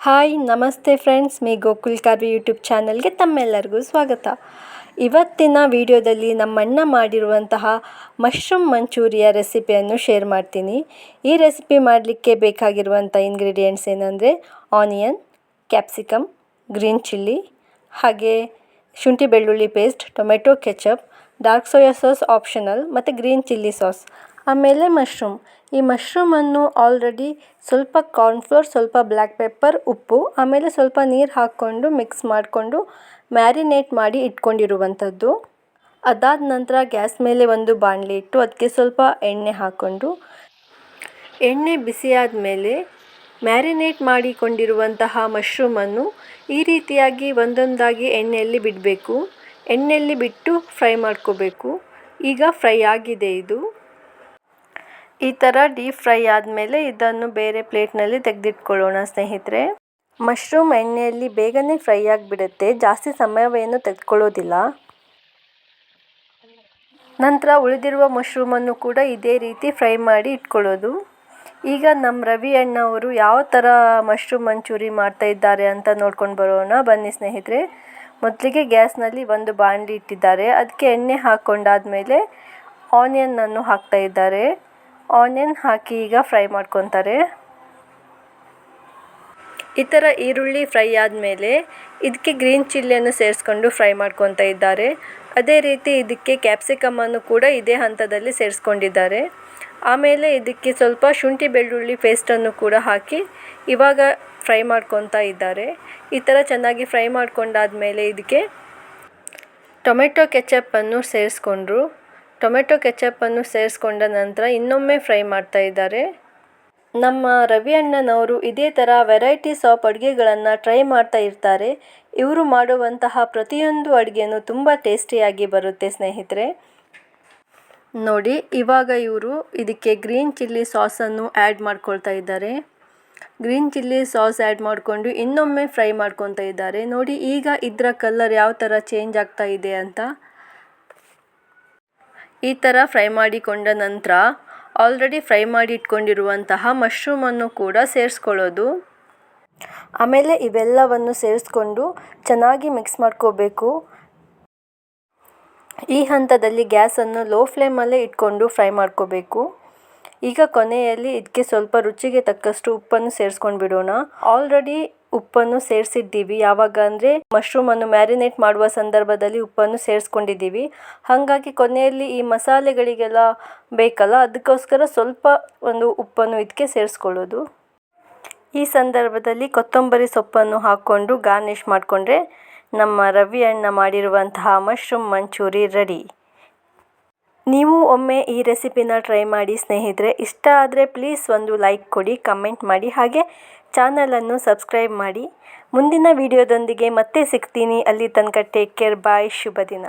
Hi, ನಮಸ್ತೆ friends. Me Gokul Karvi YouTube ಚಾನಲ್ಗೆ ತಮ್ಮೆಲ್ಲರಿಗೂ ಸ್ವಾಗತ. ಇವತ್ತಿನ ವಿಡಿಯೋದಲ್ಲಿ ನಮ್ಮಣ್ಣ ಮಾಡಿರುವಂತಹ ಮಶ್ರೂಮ್ ಮಂಚೂರಿಯ ರೆಸಿಪಿಯನ್ನು ಶೇರ್ ಮಾಡ್ತೀನಿ. ಈ ರೆಸಿಪಿ ಮಾಡಲಿಕ್ಕೆ ಬೇಕಾಗಿರುವಂಥ ಇಂಗ್ರೀಡಿಯೆಂಟ್ಸ್ ಏನಂದರೆ ಆನಿಯನ್ ಕ್ಯಾಪ್ಸಿಕಮ್ ಗ್ರೀನ್ ಚಿಲ್ಲಿ ಹಾಗೆ ಶುಂಠಿ ಬೆಳ್ಳುಳ್ಳಿ paste tomato ketchup dark soya sauce optional ಮತ್ತು ಗ್ರೀನ್ ಚಿಲ್ಲಿ ಸಾಸ್ ಆಮೇಲೆ ಮಶ್ರೂಮ್. ಈ ಮಶ್ರೂಮನ್ನು ಆಲ್ರೆಡಿ ಸ್ವಲ್ಪ ಕಾರ್ನ್ಫ್ಲೋರ್ ಸ್ವಲ್ಪ ಬ್ಲ್ಯಾಕ್ ಪೆಪ್ಪರ್ ಉಪ್ಪು, ಆಮೇಲೆ ಸ್ವಲ್ಪ ನೀರು ಹಾಕ್ಕೊಂಡು ಮಿಕ್ಸ್ ಮಾಡಿಕೊಂಡು ಮ್ಯಾರಿನೇಟ್ ಮಾಡಿ ಇಟ್ಕೊಂಡಿರುವಂಥದ್ದು. ಅದಾದ ನಂತರ ಗ್ಯಾಸ್ ಮೇಲೆ ಒಂದು ಬಾಣಲೆ ಇಟ್ಟು ಅದಕ್ಕೆ ಸ್ವಲ್ಪ ಎಣ್ಣೆ ಹಾಕ್ಕೊಂಡು ಎಣ್ಣೆ ಬಿಸಿಯಾದ ಮೇಲೆ ಮ್ಯಾರಿನೇಟ್ ಮಾಡಿಕೊಂಡಿರುವಂತಹ ಮಶ್ರೂಮನ್ನು ಈ ರೀತಿಯಾಗಿ ಒಂದೊಂದಾಗಿ ಎಣ್ಣೆಯಲ್ಲಿ ಬಿಡಬೇಕು. ಎಣ್ಣೆಯಲ್ಲಿ ಬಿಟ್ಟು ಫ್ರೈ ಮಾಡ್ಕೋಬೇಕು. ಈಗ ಫ್ರೈ ಆಗಿದೆ ಇದು. ಈ ಥರ ಡೀಪ್ ಫ್ರೈ ಆದಮೇಲೆ ಇದನ್ನು ಬೇರೆ ಪ್ಲೇಟ್ನಲ್ಲಿ ತೆಗೆದಿಟ್ಕೊಳ್ಳೋಣ, ಸ್ನೇಹಿತರೆ. ಮಶ್ರೂಮ್ ಎಣ್ಣೆಯಲ್ಲಿ ಬೇಗನೆ ಫ್ರೈ ಆಗಿಬಿಡುತ್ತೆ. ಜಾಸ್ತಿ ಸಮಯವೇನು ತೆಗೆದುಕೊಳ್ಳೋದಿಲ್ಲ. ನಂತರ ಉಳಿದಿರುವ ಮಶ್ರೂಮನ್ನು ಕೂಡ ಇದೇ ರೀತಿ ಫ್ರೈ ಮಾಡಿ ಇಟ್ಕೊಳ್ಳೋದು. ಈಗ ನಮ್ಮ ರವಿ ಅಣ್ಣವರು ಯಾವ ಥರ ಮಶ್ರೂಮ್ ಮಂಚೂರಿ ಮಾಡ್ತಾ ಇದ್ದಾರೆ ಅಂತ ನೋಡ್ಕೊಂಡು ಬರೋಣ. ಬನ್ನಿ ಸ್ನೇಹಿತರೆ. ಮೊದಲಿಗೆ ಗ್ಯಾಸ್ನಲ್ಲಿ ಒಂದು ಬಾಣಲಿ ಇಟ್ಟಿದ್ದಾರೆ. ಅದಕ್ಕೆ ಎಣ್ಣೆ ಹಾಕ್ಕೊಂಡಾದ್ಮೇಲೆ ಆನಿಯನ್ನನ್ನು ಹಾಕ್ತಾ ಇದ್ದಾರೆ. ಆನಿಯನ್ ಹಾಕಿ ಈಗ ಫ್ರೈ ಮಾಡ್ಕೊತಾರೆ. ಈ ಥರ ಈರುಳ್ಳಿ ಫ್ರೈ ಆದಮೇಲೆ ಇದಕ್ಕೆ ಗ್ರೀನ್ ಚಿಲ್ಲಿಯನ್ನು ಸೇರಿಸ್ಕೊಂಡು ಫ್ರೈ ಮಾಡ್ಕೊತಾ ಇದ್ದಾರೆ. ಅದೇ ರೀತಿ ಇದಕ್ಕೆ ಕ್ಯಾಪ್ಸಿಕಮನ್ನು ಕೂಡ ಇದೇ ಹಂತದಲ್ಲಿ ಸೇರಿಸ್ಕೊಂಡಿದ್ದಾರೆ. ಆಮೇಲೆ ಇದಕ್ಕೆ ಸ್ವಲ್ಪ ಶುಂಠಿ ಬೆಳ್ಳುಳ್ಳಿ ಪೇಸ್ಟನ್ನು ಕೂಡ ಹಾಕಿ ಇವಾಗ ಫ್ರೈ ಮಾಡ್ಕೊತಾ ಇದ್ದಾರೆ. ಈ ಥರ ಚೆನ್ನಾಗಿ ಫ್ರೈ ಮಾಡ್ಕೊಂಡಾದ್ಮೇಲೆ ಇದಕ್ಕೆ ಟೊಮೆಟೊ ಕೆಚಪ್ಪನ್ನು ಸೇರಿಸ್ಕೊಂಡ್ರು. ಟೊಮೆಟೊ ಕೆಚಪ್ಪನ್ನು ಸೇರಿಸ್ಕೊಂಡ ನಂತರ ಇನ್ನೊಮ್ಮೆ ಫ್ರೈ ಮಾಡ್ತಾ ಇದ್ದಾರೆ. ನಮ್ಮ ರವಿ ಅಣ್ಣನವರು ಇದೇ ಥರ ವೆರೈಟೀಸ್ ಆಫ್ ಅಡುಗೆಗಳನ್ನು ಟ್ರೈ ಮಾಡ್ತಾ ಇರ್ತಾರೆ. ಇವರು ಮಾಡುವಂತಹ ಪ್ರತಿಯೊಂದು ಅಡುಗೆನೂ ತುಂಬ ಟೇಸ್ಟಿಯಾಗಿ ಬರುತ್ತೆ ಸ್ನೇಹಿತರೆ. ನೋಡಿ, ಇವಾಗ ಇವರು ಇದಕ್ಕೆ ಗ್ರೀನ್ ಚಿಲ್ಲಿ ಸಾಸನ್ನು ಆ್ಯಡ್ ಮಾಡ್ಕೊಳ್ತಾ ಇದ್ದಾರೆ. ಗ್ರೀನ್ ಚಿಲ್ಲಿ ಸಾಸ್ ಆ್ಯಡ್ ಮಾಡಿಕೊಂಡು ಇನ್ನೊಮ್ಮೆ ಫ್ರೈ ಮಾಡ್ಕೊತಾ ಇದ್ದಾರೆ. ನೋಡಿ, ಈಗ ಇದರ ಕಲರ್ ಯಾವ ಥರ ಚೇಂಜ್ ಆಗ್ತಾ ಇದೆ ಅಂತ. ಈ ಥರ ಫ್ರೈ ಮಾಡಿಕೊಂಡ ನಂತರ ಆಲ್ರೆಡಿ ಫ್ರೈ ಮಾಡಿ ಇಟ್ಕೊಂಡಿರುವಂತಹ ಮಶ್ರೂಮನ್ನು ಕೂಡ ಸೇರಿಸ್ಕೊಳ್ಳೋದು. ಆಮೇಲೆ ಇವೆಲ್ಲವನ್ನು ಸೇರಿಸ್ಕೊಂಡು ಚೆನ್ನಾಗಿ ಮಿಕ್ಸ್ ಮಾಡ್ಕೋಬೇಕು. ಈ ಹಂತದಲ್ಲಿ ಗ್ಯಾಸನ್ನು ಲೋ ಫ್ಲೇಮಲ್ಲೇ ಇಟ್ಕೊಂಡು ಫ್ರೈ ಮಾಡ್ಕೋಬೇಕು. ಈಗ ಕೊನೆಯಲ್ಲಿ ಇದಕ್ಕೆ ಸ್ವಲ್ಪ ರುಚಿಗೆ ತಕ್ಕಷ್ಟು ಉಪ್ಪನ್ನು ಸೇರಿಸ್ಕೊಂಡು ಬಿಡೋಣ ಆಲ್ರೆಡಿ ಉಪ್ಪನ್ನು ಸೇರಿಸಿದ್ದೀವಿ. ಯಾವಾಗ ಅಂದರೆ ಮಶ್ರೂಮನ್ನು ಮ್ಯಾರಿನೇಟ್ ಮಾಡುವ ಸಂದರ್ಭದಲ್ಲಿ ಉಪ್ಪನ್ನು ಸೇರಿಸ್ಕೊಂಡಿದ್ದೀವಿ. ಹಾಗಾಗಿ ಕೊನೆಯಲ್ಲಿ ಈ ಮಸಾಲೆಗಳಿಗೆಲ್ಲ ಬೇಕಲ್ಲ, ಅದಕ್ಕೋಸ್ಕರ ಸ್ವಲ್ಪ ಒಂದು ಉಪ್ಪನ್ನು ಇದಕ್ಕೆ ಸೇರಿಸ್ಕೊಳ್ಳೋದು. ಈ ಸಂದರ್ಭದಲ್ಲಿ ಕೊತ್ತಂಬರಿ ಸೊಪ್ಪನ್ನು ಹಾಕ್ಕೊಂಡು ಗಾರ್ನಿಷ್ ಮಾಡಿಕೊಂಡ್ರೆ ನಮ್ಮ ರವಿ ಅಣ್ಣ ಮಾಡಿರುವಂತಹ ಮಶ್ರೂಮ್ ಮಂಚೂರಿ ರೆಡಿ ನೀವು ಒಮ್ಮೆ ಈ ರೆಸಿಪಿನ ಟ್ರೈ ಮಾಡಿ ಸ್ನೇಹಿತರೆ. ಇಷ್ಟ ಆದರೆ ಪ್ಲೀಸ್ ಒಂದು ಲೈಕ್ ಕೊಡಿ, ಕಮೆಂಟ್ ಮಾಡಿ, ಹಾಗೆ ಚಾನಲನ್ನು ಸಬ್ಸ್ಕ್ರೈಬ್ ಮಾಡಿ. ಮುಂದಿನ ವಿಡಿಯೋದೊಂದಿಗೆ ಮತ್ತೆ ಸಿಗ್ತೀನಿ. ಅಲ್ಲಿ ತನಕ ಟೇಕ್ ಕೇರ್, ಬಾಯ್, ಶುಭ ದಿನ.